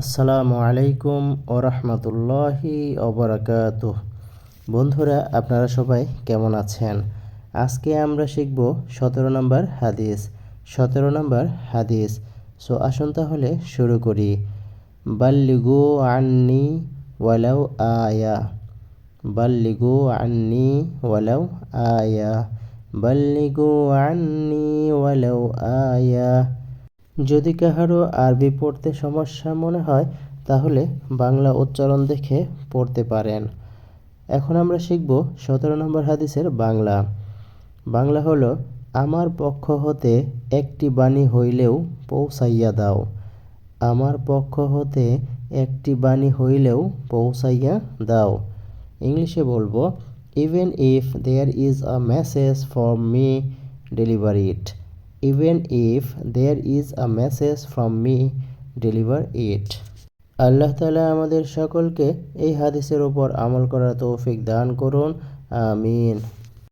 আসসালামু আলাইকুম ও রহমতুল্লাহি অবরাকাত বন্ধুরা, আপনারা সবাই কেমন আছেন? আজকে আমরা শিখব সতেরো নম্বর হাদিস। সতেরো নম্বর হাদিস। সো আসুন তাহলে শুরু করি। বাল্লিগু আন্নি ওয়ালাউ আয়া। বাল্লিগু আন্নি ওয়ালাউ আয়া। বাল্লিগু আন্নি ওয়ালাউ আয়া। যদি কাহারও আরবি পড়তে সমস্যা মনে হয়, তাহলে বাংলা উচ্চারণ দেখে পড়তে পারেন। এখন আমরা শিখব সতেরো নম্বর হাদিসের বাংলা। বাংলা হলো, আমার পক্ষ হতে একটি বাণী হইলেও পৌঁছাইয়া দাও। আমার পক্ষ হতে একটি বাণী হইলেও পৌঁছাইয়া দাও। ইংলিশে বলব even if there is a message for me deliver it even if there is a message from me deliver it আল্লাহ তালা আমাদের সকলকে এই হাদিসের ওপর আমল করার তৌফিক দান করুন, আমিন।